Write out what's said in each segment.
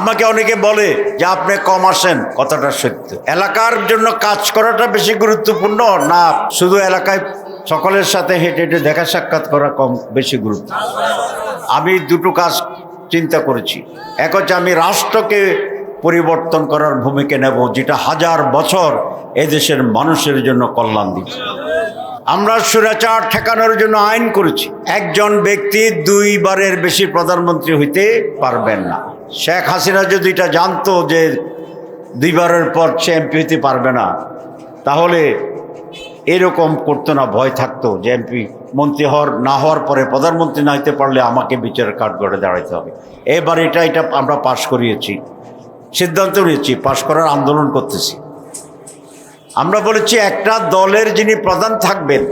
আমাকে অনেকে বলে যে আপনি কম আসেন, কথাটা সত্য। এলাকার জন্য কাজ করাটা বেশি গুরুত্বপূর্ণ, না শুধু এলাকায় সকলের সাথে হেঁটে হেঁটে দেখা সাক্ষাৎ করা কম, বেশি গুরুত্ব। আমি দুটো কাজ চিন্তা করেছি। এক হচ্ছে আমি রাষ্ট্রকে পরিবর্তন করার ভূমিকা নেব, যেটা হাজার বছর এদেশের মানুষের জন্য কল্যাণ দিবে। আমরা সুরাচার ঠেকানোর জন্য আইন করেছি। একজন ব্যক্তি দুইবারের বেশি প্রধানমন্ত্রী হইতে পারবেন না। শেখ হাসিনা যদি এটা জানতো যে দুইবারের পর সে এমপি হইতে পারবে না, তাহলে এরকম করতো না, ভয় থাকতো যে এমপি মন্ত্রী হওয়ার, না হওয়ার পরে প্রধানমন্ত্রী না হইতে পারলে আমাকে বিচারের কাঠ করে দাঁড়াইতে হবে। এবার এটা এটা আমরা পাশ করিয়েছি, সিদ্ধান্ত নিয়েছি, পাশ করার আন্দোলন করতেছি। আমরা বলেছি একটা দলের যিনি প্রধান থাকবেন,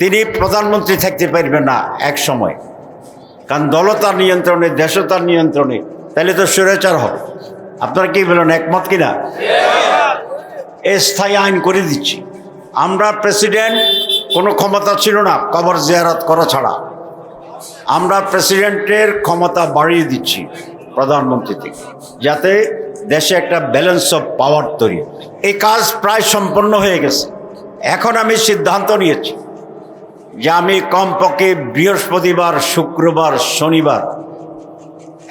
তিনি প্রধানমন্ত্রী থাকতে পারবেন না এক সময়। কারণ দলও তার নিয়ন্ত্রণে দেশও তার নিয়ন্ত্রণে, তাহলে তো স্বৈরাচার হবে। আপনারা কি বলেন, একমত কিনা এ স্থায়ী আইন করে দিচ্ছি। আমরা প্রেসিডেন্ট, কোনো ক্ষমতা ছিল না, কবর জিয়ারত করা ছাড়া। আমরা প্রেসিডেন্টের ক্ষমতা বাড়িয়ে দিচ্ছি প্রধানমন্ত্রী থেকে, যাতে দেশে একটা ব্যালেন্স অফ পাওয়ার তৈরি। এই কাজ প্রায় সম্পন্ন হয়ে গেছে। এখন আমি সিদ্ধান্ত নিয়েছি যে আমি কমপক্ষে বৃহস্পতিবার, শুক্রবার, শনিবার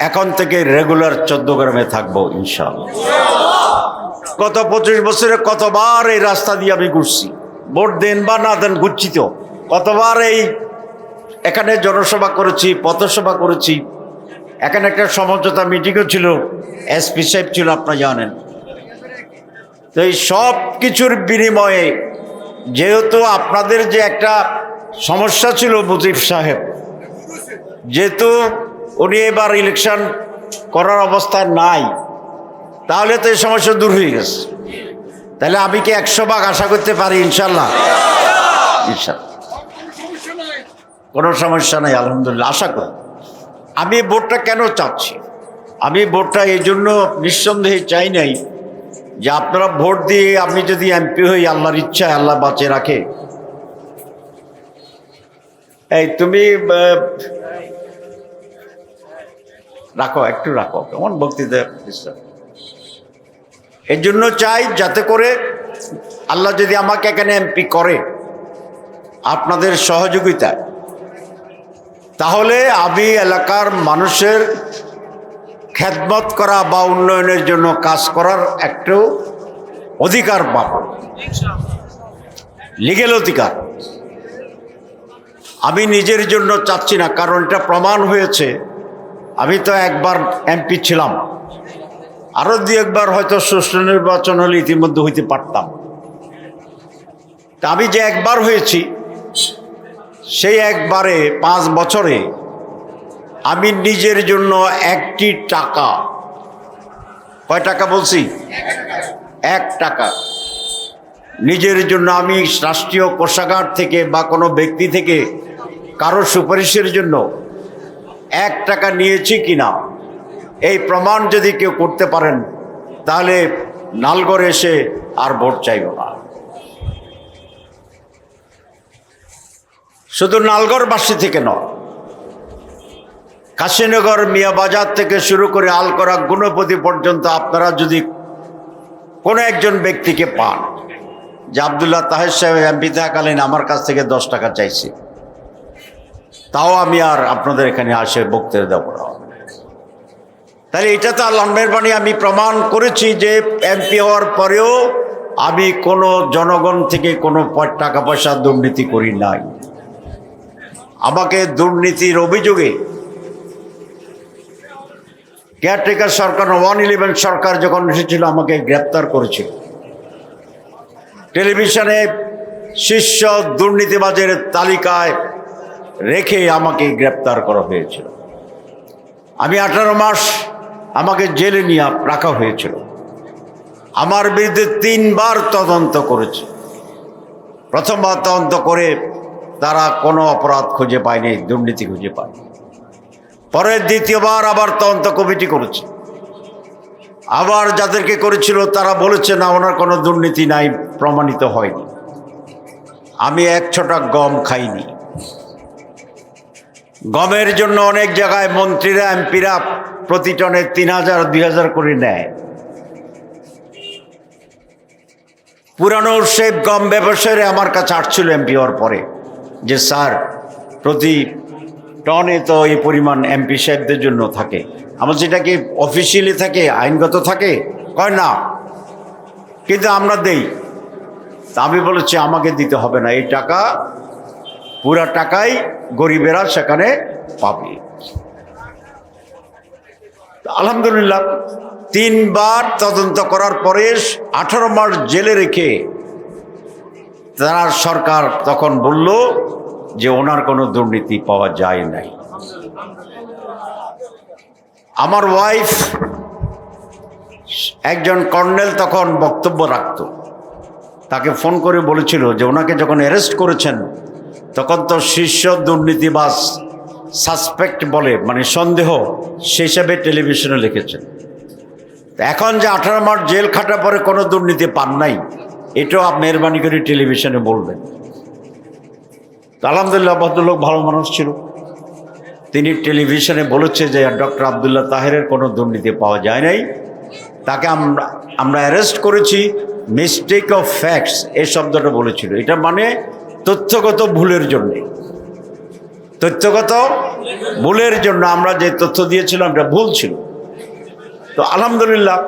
এখন থেকে রেগুলার চোদ্দ গ্রামে থাকব ইনশাল্লাহ গত পঁচিশ বছরে কতবার এই রাস্তা দিয়ে আমি ঘুরছি, ভোট দেন বা না দেন ঘুরছি তো কতবার এই এখানে জনসভা করেছি, পথসভা করেছি এখানে একটা সমঝোতা মিটিংও ছিল এসপি সাহেব ছিল, আপনারা জানেন। তো এই সব কিছুর বিনিময়ে যেহেতু আপনাদের যে একটা সমস্যা ছিল মুজিব সাহেব, যেহেতু উনি এবার ইলেকশন করার অবস্থায় নাই, তাহলে তো এই সমস্যা দূর হয়ে গেছে। তাহলে আমি কি একশো ভাগ আশা করতে পারি, ইনশাল্লাহ? ইনশাল্লাহ। কোনো সমস্যা নেই, আলহামদুলিল্লাহ, আশা করি। আমি ভোটটা কেন চাচ্ছি? আমি ভোটটা এই জন্য নিঃসন্দেহে চাই নাই যে আপনারা ভোট দিয়ে আমি যদি এমপি হই, আল্লাহর ইচ্ছা আল্লাহ বাঁচে রাখে। এই তুমি রাখো, একটু রাখো, কেমন বক্তৃতা। এর জন্য চাই যাতে করে আল্লাহ যদি আমাকে এখানে এমপি করে, আপনাদের সহযোগিতায়। তাহলে আমি এলাকার মানুষের খেদমত করা বা উন্নয়নের জন্য কাজ করার একটু অধিকার পাব। লিগেল অধিকার। আমি নিজের জন্য চাচ্ছি না, কারণ এটা প্রমাণ হয়েছে। আমি তো একবার এমপি ছিলাম। আরও দু একবার হয়তো সুষ্ঠু নির্বাচন হলে ইতিমধ্যে হইতে পারতাম। তা আমি যে একবার হয়েছি সেই একবারে পাঁচ বছরে আমি নিজের জন্য একটি টাকা, কয় টাকা বলছি? এক টাকা। নিজের জন্য আমি রাষ্ট্রীয় কোষাগার থেকে বা কোনো ব্যক্তি থেকে কারও সুপারিশের জন্য এক টাকা নিয়েছি কিনা, এই প্রমাণ যদি কেউ করতে পারেন, তাহলে নালগড় এসে আর ভোট চাইব না। শুধু নালগড়বাসী থেকে নয়, কাশীনগর মিয়া বাজার থেকে শুরু করে আলকরা গুণপতি পর্যন্ত আপনারা যদি কোনো একজন ব্যক্তিকে পান, যে আবদুল্লাহ তাহের সাহেব এমপি থাকালীন আমার কাছ থেকে দশ টাকা চাইছে, তাও আমি আর আপনাদের এখানে আসে বক্তৃতা দেবো না। তাহলে এটা তো আল্লাহ মেহরবানি, আমি প্রমাণ করেছি যে এমপি হওয়ার পরেও আমি কোনো জনগণ থেকে কোনো টাকা পয়সা দুর্নীতি করি নাই। আমাকে দুর্নীতির অভিযোগে কেয়ারটেকার সরকার ওয়ান ইলেভেন সরকার যখন এসেছিল, আমাকে গ্রেপ্তার করেছিল। টেলিভিশনে শীর্ষ দুর্নীতিবাজের তালিকায় রেখে আমাকে গ্রেপ্তার করা হয়েছিল। আমি আঠারো মাস আমাকে জেলে নিয়ে রাখা হয়েছিল। আমার বিরুদ্ধে তিনবার তদন্ত করেছে। প্রথমবার তদন্ত করে তারা কোনো অপরাধ খুঁজে পায়নি, দুর্নীতি খুঁজে পায়নি। পরে দ্বিতীয়বার আবার তদন্ত কমিটি করেছে। আবার যাদেরকে করেছিল, তারা বলেছে, না, ওনার কোনো দুর্নীতি নাই, প্রমাণিত হয়নি। আমি এক ছটা গম খাইনি। গমের জন্য অনেক জায়গায় মন্ত্রীরা, এমপিরা প্রতি টনে তিন হাজার, দুই হাজার করে নেয়। পুরানো সেই গম ব্যবসায়ী আমার কাছে আসছিল এমপি হওয়ার পরে। যে স্যার, প্রতি টনে তো এই পরিমাণ এমপি সাহেবদের জন্য থাকে। আমার যেটা কি অফিসিয়ালি থাকে, আইনগত থাকে? কয় না। কিন্তু আমরা দেই। তা আমি বলেছি, আমাকে দিতে হবে না। এই টাকা, পুরা টাকাই গরিবেরা সেখানে পাবে। আলহামদুলিল্লাহ, তিনবার তদন্ত করার পরে আঠারো মাস জেলে রেখে তার সরকার তখন বলল যে ওনার কোনো দুর্নীতি পাওয়া যায় নাই। আমার ওয়াইফ একজন কর্নেল তখন বক্তব্য রাখত। তাকে ফোন করে বলেছিল যে ওনাকে যখন অ্যারেস্ট করেছেন, তখন তো শীর্ষ দুর্নীতিবাজ সাসপেক্ট বলে মানে সন্দেহ সে হিসাবে টেলিভিশনে লিখেছেন। এখন যে আঠারো মাস জেল খাটার পরে কোনো দুর্নীতি পান নাই। এটাও আপনি মেহরবানি করে টেলিভিশনে বলবেন। আলহামদুলিল্লাহ ভদ্রলোক ভালো মানুষ ছিল। তিনি টেলিভিশনে বলেছে যে, ডক্টর আবদুল্লাহ তাহেরের কোনো দুর্নীতি পাওয়া যায় নাই। তাকে আমরা আমরা অ্যারেস্ট করেছি, মিস্টেক অফ ফ্যাক্টস এই শব্দটা বলেছিল। এটা মানে তথ্যগত ভুলের জন্যে। তথ্যগত ভুলের জন্য আমরা যে তথ্য দিয়েছিলাম, এটা ভুল ছিল। তো আলহামদুলিল্লাহ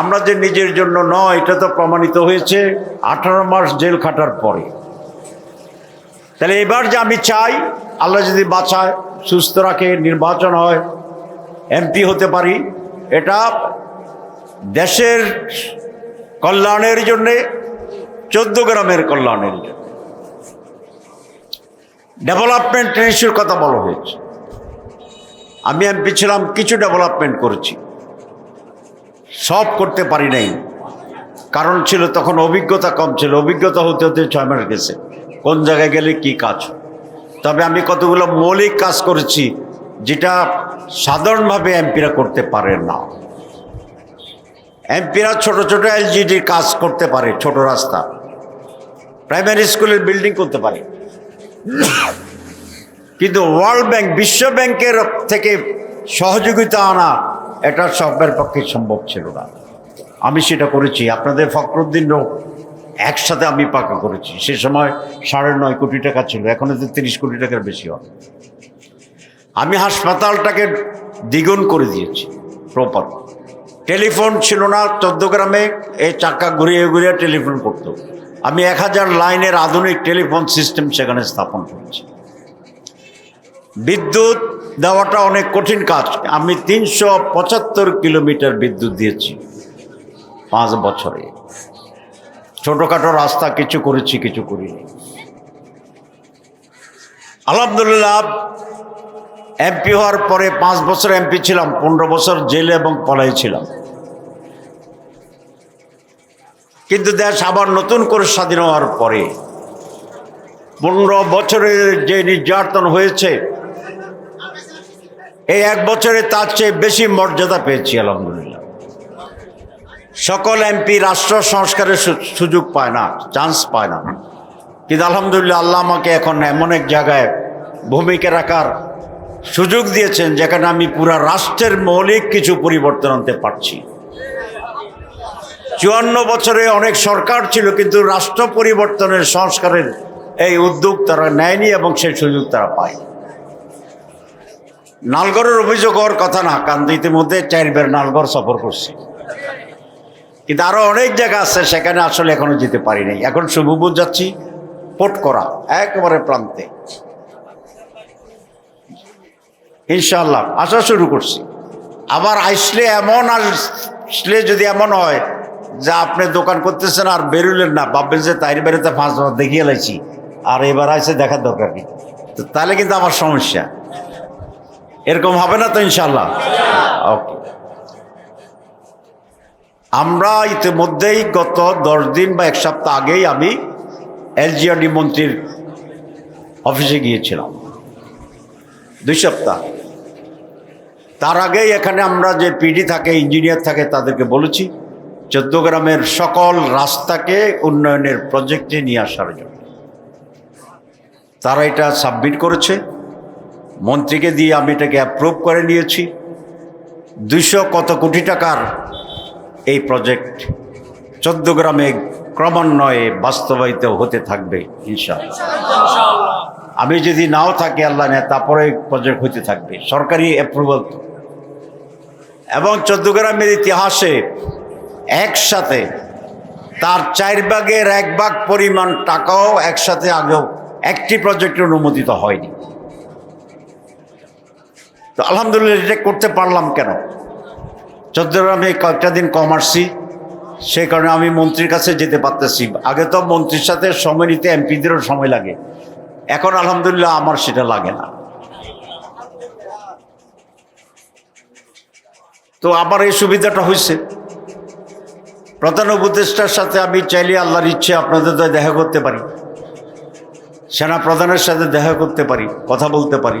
আমরা যে নিজের জন্য নয়, এটা তো প্রমাণিত হয়েছে আঠারো মাস জেল খাটার পরে। তাহলে এবার যে আমি চাই, আল্লাহ যদি বাঁচায়, সুস্থ রাখে, নির্বাচন হয়, এমপি হতে পারি, এটা দেশের কল্যাণের জন্যে, চোদ্দ গ্রামের কল্যাণের জন্য। ডেভেলপমেন্ট ইস্যুর কথা বলা হয়েছে। আমি এমপি ছিলাম, কিছু ডেভেলপমেন্ট করেছি। সব করতে পারি নাই। কারণ ছিল তখন অভিজ্ঞতা কম ছিল। অভিজ্ঞতা হতে হতে ছয় মাস গেছে। কোন জায়গায় গেলে কি কাজ। তবে আমি কতগুলো মৌলিক কাজ করেছি, যেটা সাধারণভাবে এমপিরা করতে পারে না। এমপিরা ছোট ছোট এলজিডির কাজ করতে পারে, ছোট রাস্তা। প্রাইমারি স্কুলের বিল্ডিং করতে পারে। কিন্তু ওয়ার্ল্ড ব্যাংক, বিশ্ব ব্যাংকের থেকে সহযোগিতা আনা এটা সবের পক্ষে সম্ভব ছিল না। আমি সেটা করেছি। আপনাদের ফখরুদ্দিন রোগ একসাথে আমি পাকা করেছি। সে সময় সাড়ে নয় কোটি টাকা ছিল। এখন তো তিরিশ কোটি টাকার বেশি হবে। আমি হাসপাতালটাকে দ্বিগুণ করে দিয়েছি প্রপার টেলিফোন ছিল না। চোদ্দ গ্রামে এই চাকা ঘুরিয়ে ঘুরিয়ে টেলিফোন করতো। আমি এক হাজার লাইনের আধুনিক টেলিফোন সিস্টেম সেখানে স্থাপন করেছি। বিদ্যুৎ দেওয়াটা অনেক কঠিন কাজ। আমি তিনশো পঁচাত্তর কিলোমিটার বিদ্যুৎ দিয়েছি পাঁচ বছরে। ছোটোখাটো রাস্তা কিছু করেছি, কিছু করিনি। আলহামদুলিল্লাহ, এমপি হওয়ার পরে পাঁচ বছর এমপি ছিলাম, পনেরো বছর জেলে এবং পলাই ছিলাম। কিন্তু দেশ আবার নতুন করে স্বাধীন হওয়ার পরে পনেরো বছরের যে নির্যাতন হয়েছে এই এক বছরে তার চেয়ে বেশি মর্যাদা পেয়েছি, আলহামদুলিল্লাহ। সকল এমপি রাষ্ট্র সংস্কারের সুযোগ পায় না চান্স পায় না। কিন্তু আলহামদুলিল্লাহ আল্লাহ আমাকে এখন এমন এক জায়গায় ভূমিকা রাখার সুযোগ দিয়েছেন, যেখানে আমি পুরা রাষ্ট্রের মৌলিক কিছু পরিবর্তন আনতে পারছি। চুয়ান্ন বছরে অনেক সরকার ছিল, কিন্তু রাষ্ট্র পরিবর্তনের সংস্কারের এই উদ্যোগ তারা নেয়নি এবং সেই সুযোগ তারা পায় নালগড়ের অভিযোগ হওয়ার কথা না, কারণ ইতিমধ্যে চারবার নালগড় সফর করছি। কিন্তু আরও অনেক জায়গা আছে, সেখানে আসলে এখনও যেতে পারি নাই। এখন শুভবুজ যাচ্ছি, পোট করা, একেবারে প্রান্তে। ইনশাল্লাহ আসা শুরু করছি। আবার আসলে এমন আসলে যদি এমন হয় যে আপনি দোকান করতেছেন আর বেরোলেন না, ভাববেন যে তাইর বেরোতে বার দেখিয়ে লাইছি। আর এবার আসে দেখার দরকার কি? তাহলে কিন্তু আমার সমস্যা। এরকম হবে না তো ইনশাল্লাহ ওকে আমরা ইতিমধ্যেই গত দশ দিন বা এক সপ্তাহ আগেই আমি এলজিআরডি মন্ত্রীর অফিসে গিয়েছিলাম। দুই সপ্তাহ। তার আগেই এখানে আমরা যে পিডি থাকে ইঞ্জিনিয়ার থাকে তাদেরকে বলেছি চোদ্দগ্রামের সকল রাস্তাকে উন্নয়নের প্রজেক্টে নিয়ে আসার জন্য। তারা এটা সাবমিট করেছে। মন্ত্রীকে দিয়ে আমি এটাকে অ্যাপ্রুভ করে নিয়েছি। দুইশো কত কোটি টাকার এই প্রজেক্ট চোদ্দ গ্রামে ক্রমান্বয়ে বাস্তবায়িত হতে থাকবে ইনশাআল্লাহ। আমি যদি নাও থাকি আল্লাহ নেয় তারপরে প্রজেক্ট হতে থাকবে সরকারি অ্যাপ্রুভাল তো। এবং চোদ্দ গ্রামের ইতিহাসে একসাথে তার চার ভাগের এক ভাগ পরিমাণ টাকাও একসাথে আগেও একটি প্রজেক্ট অনুমোদিত হয়নি। তো আলহামদুলিল্লাহ এটা করতে পারলাম কেন? চোদ্দগ্রামে কয়েকটা দিন কম আসছি সেই কারণে আমি মন্ত্রীর কাছে যেতে পারতেছি। আগে তো মন্ত্রীর সাথে সময় নিতে এমপিদেরও সময় লাগে। এখন আলহামদুলিল্লাহ আমার সেটা লাগে না। তো আমার এই সুবিধাটা হয়েছে প্রধান উপদেষ্টার সাথে আমি চাইলে আল্লাহর ইচ্ছে আপনাদের তো দেখা করতে পারি। সেনা প্রধানের সাথে দেখা করতে পারি, কথা বলতে পারি।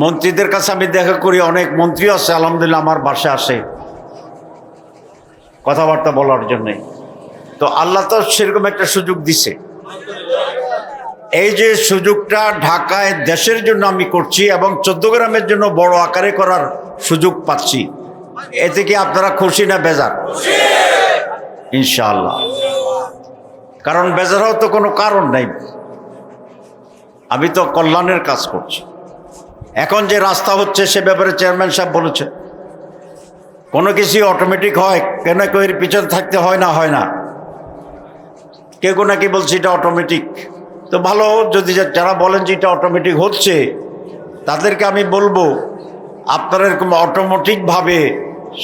মন্ত্রীদের কাছে আমি দেখা করি, অনেক মন্ত্রী আছে, আলহামদুলিল্লাহ আমার বাসায় আসে কথাবার্তা বলার জন্যে। তো আল্লাহ তো সেরকম একটা সুযোগ দিছে। এই যে সুযোগটা ঢাকায় দেশের জন্য আমি করছি এবং গ্রামের জন্য বড় আকারে করার সুযোগ পাচ্ছি, এতে কি আপনারা খুশি না বেজার? ইনশাআল্লাহ। কারণ বেজার হওয়ার তো কোনো কারণ নাই। আমি তো কল্যাণের কাজ করছি। এখন যে রাস্তা হচ্ছে, সে ব্যাপারে চেয়ারম্যান সাহেব বলেছে। কোনো কিছু অটোমেটিক হয় কেন কেউ এর পিছনে থাকতে হয় না হয় না। কেউ নাকি বলছে এটা অটোমেটিক তো ভালো, যদি যারা বলেন যে এটা অটোমেটিক হচ্ছে, তাদেরকে আমি বলব, আপনারা এরকম অটোমেটিকভাবে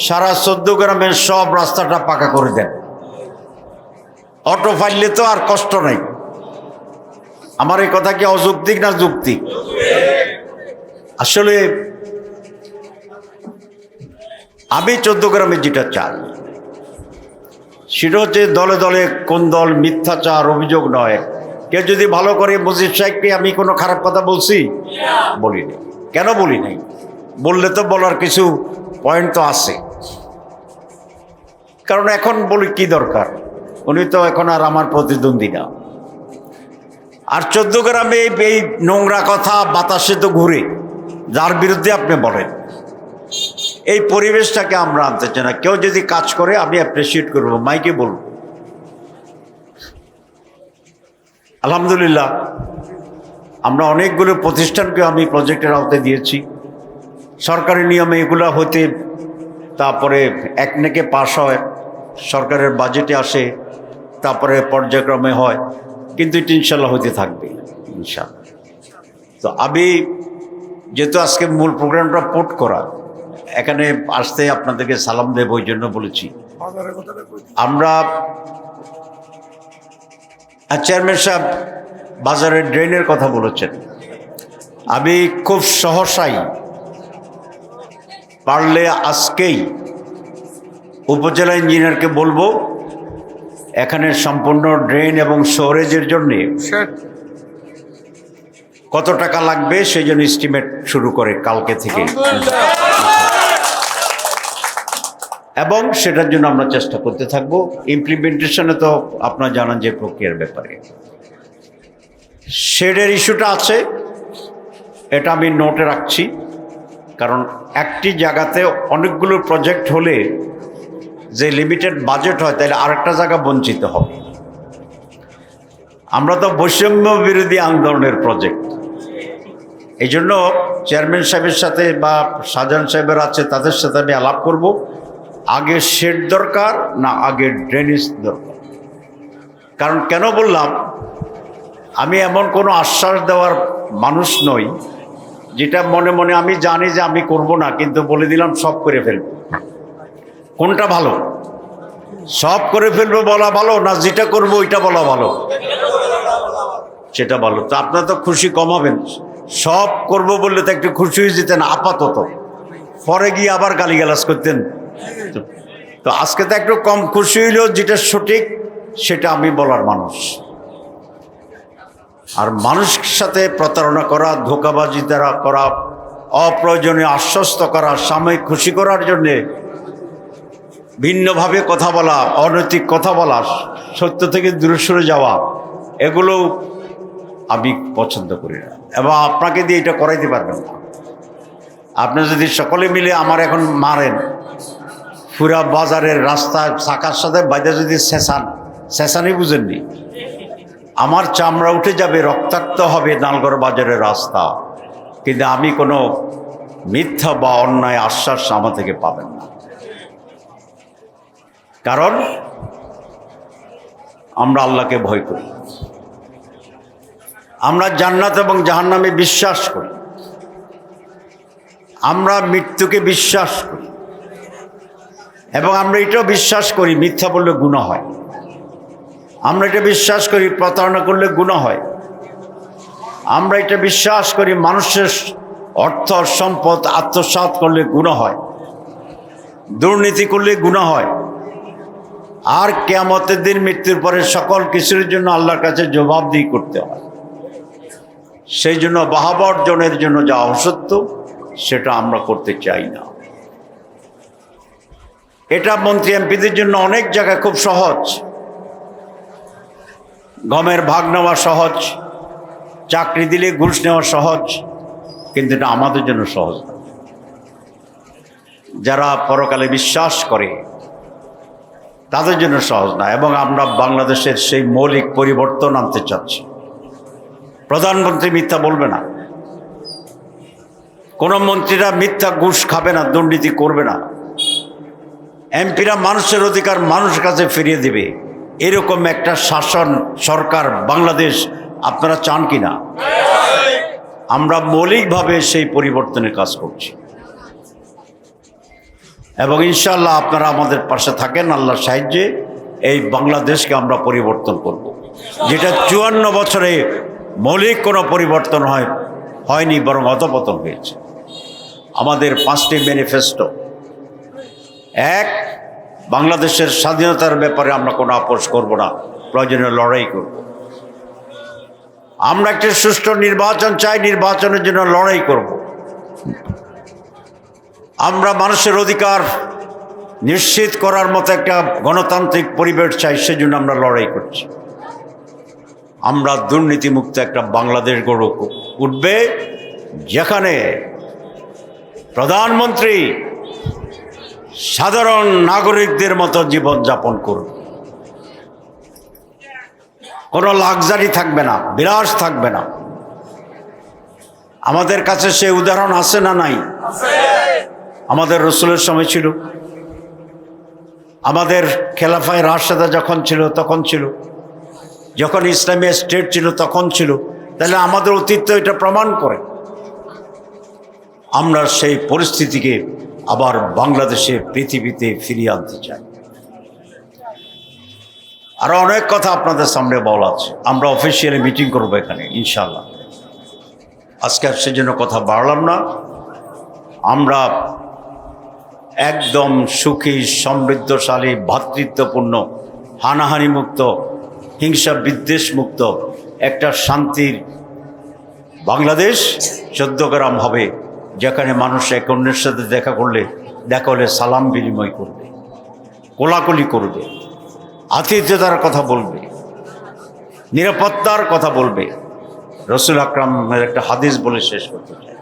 সারা চোদ্দ গ্রামের সব রাস্তাটা পাকা করে দেন। অটো ফাইললে তো আর কষ্ট নেই। আমার এই কথা কি অযৌক্তিক না যুক্তিক আসলে আমি চোদ্দ গ্রামে যেটা চাই, সেটা হচ্ছে দলে দলে কোন দল মিথ্যাচার, অভিযোগ নয়। কেউ যদি ভালো করে মজিদ সাহেবকে আমি কোনো খারাপ কথা বলছি? বলি নাই। কেন বলি নাই? বললে তো বলার কিছু পয়েন্ট তো আছে। কারণ এখন বলি কি দরকার? উনি তো এখন আর আমার প্রতিদ্বন্দ্বী না। আর চোদ্দ গ্রামে এই- এই নোংরা কথা বাতাসে তো ঘুরে। যার বিরুদ্ধে আপনি বলেন। এই পরিবেশটাকে আমরা আনতে চাই না। কেউ যদি কাজ করে, আমি অ্যাপ্রিসিয়েট করব। মাইকে বলব। আলহামদুলিল্লাহ, আমরা অনেকগুলো প্রতিষ্ঠানকে আমি প্রজেক্টের আওতায় দিয়েছি। সরকারি নিয়মে এগুলো হতে, তারপরে এক নেকে পাশ হয়, সরকারের বাজেটে আসে, তারপরে পর্যায়ক্রমে হয়। কিন্তু ইনশাল্লাহ হতে থাকবে ইনশাল্লাহ তো আমি যেহেতু আজকে মূল প্রোগ্রামটা পোর্ট করা এখানে আসতে আপনাদেরকে সালাম দেব ওই জন্য বলেছি। আমরা আর চেয়ারম্যান সাহেব বাজারের ড্রেনের কথা বলেছেন। আমি খুব সহসাই পারলে আজকেই উপজেলা ইঞ্জিনিয়ারকে বলব এখানে সম্পূর্ণ ড্রেন এবং স্টোরেজের জন্যে কত টাকা লাগবে সেই জন্য এস্টিমেট শুরু করে কালকে থেকে। এবং সেটার জন্য আমরা চেষ্টা করতে থাকব। ইমপ্লিমেন্টেশনে তো আপনার জানান যে প্রক্রিয়ার ব্যাপারে। শেডের ইস্যুটা আছে। এটা আমি নোটে রাখছি। কারণ একটি জায়গাতে অনেকগুলো প্রজেক্ট হলে যে লিমিটেড বাজেট হয়, তাহলে আরেকটা জায়গা বঞ্চিত হবে। আমরা তো বৈষম্য বিরোধী আন্দোলনের প্রজেক্ট এই জন্য চেয়ারম্যান সাহেবের সাথে বা শাহজাহান সাহেবের আছে, তাদের সাথে আমি আলাপ করব। আগে শেড দরকার না আগে ড্রেনেজ দরকার? কারণ কেন বললাম, আমি এমন কোনো আশ্বাস দেওয়ার মানুষ নই, যেটা মনে মনে আমি জানি যে আমি করব না, কিন্তু বলে দিলাম সব করে ফেলব। কোনটা ভালো? সব করে ফেলব বলা ভালো না যেটা করব ওইটা বলা ভালো? সেটা ভালো। তো আপনারা তো খুশি কমাবেন সব করব বললে তো একটু খুশি হয়ে যেতেন আপাতত। পরে গিয়ে আবার গালিগালাজ করতেন। তো- তো আজকে তো একটু কম খুশি হইলেও যেটা সঠিক সেটা আমি বলার মানুষ। আর মানুষের সাথে প্রতারণা করা ধোকাবাজি দ্বারা করা অপ্রয়োজনীয় আশ্বস্ত করা সাময়িক খুশি করার জন্যে ভিন্নভাবে কথা বলা অনৈতিক কথা বলা সত্য থেকে দূরে সরে যাওয়া এগুলো আমি পছন্দ করি না। এবং আপনাকে দিয়ে এটা করাইতে পারবেন না। আপনি যদি সকলে মিলে আমার এখন মারেন, পুরা বাজারের রাস্তা চাকার সাথে বাইরে যদি শেষান শেষানি বুঝেননি। আমার চামড়া উঠে যাবে, রক্তাক্ত হবে নালগড় বাজারের রাস্তা। কিন্তু আমি কোনো মিথ্যা বা অন্যায় আশ্বাস আমার থেকে পাবেন না। কারণ আমরা আল্লাহকে ভয় করি। আমরা জান্নাত এবং জাহান্নামে বিশ্বাস করি। আমরা মৃত্যুকে বিশ্বাস করি। এবং আমরা এটাও বিশ্বাস করি, মিথ্যা বললে গুণা হয়। আমরা এটা বিশ্বাস করি, প্রতারণা করলে গুণা হয়। আমরা এটা বিশ্বাস করি, মানুষের অর্থ, সম্পদ, আত্মসাৎ করলে গুণা হয়। দুর্নীতি করলে গুণা হয়। আর কেয়ামতের দিন মৃত্যুর পরে সকল কিছুর জন্য আল্লাহর কাছে জবাবদিহি করতে হয়। সেই জন্য বাহাবা অর্জনের জন্য যা অসত্য, সেটা আমরা করতে চাই না। এটা মন্ত্রী এমপিদের জন্য অনেক জায়গায় খুব সহজ। গমের ভাগ নেওয়া সহজ, চাকরি দিলে ঘুষ নেওয়া সহজ, কিন্তু এটা আমাদের জন্য সহজ যারা পরকালে বিশ্বাস করে, তাদের জন্য সহজ না, এবং আমরা বাংলাদেশের সেই মৌলিক পরিবর্তন আনতে চাচ্ছি। প্রধানমন্ত্রী মিথ্যা বলবে না। কোনো মন্ত্রীরা মিথ্যা ঘুষ খাবে না, দুর্নীতি করবে না। এমপিরা মানুষের অধিকার মানুষের কাছে ফিরিয়ে দিবে। এরকম একটা শাসন সরকার বাংলাদেশ আপনারা চান কি না? আমরা মৌলিকভাবে সেই পরিবর্তনের কাজ করছি। এবং ইনশাল্লাহ আপনারা আমাদের পাশে থাকেন, আল্লাহর সাহায্যে এই বাংলাদেশকে আমরা পরিবর্তন করব। যেটা চুয়ান্ন বছরে মৌলিক কোনো পরিবর্তন হয়, হয়নি, বরং অধপতন হয়েছে। আমাদের পাঁচটি ম্যানিফেস্টো এক, বাংলাদেশের স্বাধীনতার ব্যাপারে আমরা কোনো আপোষ করব না, প্রয়োজনীয় লড়াই করব। আমরা একটি সুষ্ঠু নির্বাচন চাই, নির্বাচনের জন্য লড়াই করব। আমরা মানুষের অধিকার নিশ্চিত করার মতো একটা গণতান্ত্রিক পরিবেশ চাই, সেজন্য আমরা লড়াই করছি। আমরা দুর্নীতিমুক্ত একটা বাংলাদেশ গড়ে উঠবে যেখানে প্রধানমন্ত্রী সাধারণ নাগরিকদের মতো জীবনযাপন করবে কোনো লাক্সারি থাকবে না, বিলাস থাকবে না। আমাদের কাছে সে উদাহরণ আছে না নাই? আমাদের রসুলের সময় ছিল। আমাদের খেলাফায় রাশেদা যখন ছিল, তখন ছিল। যখন ইসলামী স্টেট ছিল, তখন ছিল। তাহলে আমাদের অতীত এটা প্রমাণ করে। আমরা সেই পরিস্থিতিকে আবার বাংলাদেশে, পৃথিবীতে ফিরিয়ে আনতে চাই। আরও অনেক কথা আপনাদের সামনে বলা আছে। আমরা অফিসিয়ালি মিটিং করব এখানে ইনশাল্লাহ আজকে আর সেজন্য কথা বাড়লাম না। আমরা একদম সুখী, সমৃদ্ধশালী ভ্রাতৃত্বপূর্ণ হানাহানি মুক্ত হিংসা বিদ্বেষ মুক্ত একটা শান্তির বাংলাদেশ চোদ্দ গ্রাম হবে, যেখানে মানুষ এক অন্যের সাথে দেখা করলে, দেখা হলে সালাম বিনিময় করবে, কোলাকুলি করবে, আতিথ্যতার কথা বলবে, নিরাপত্তার কথা বলবে। রসুল আকরামের একটা হাদিস বলে শেষ করতে চাই।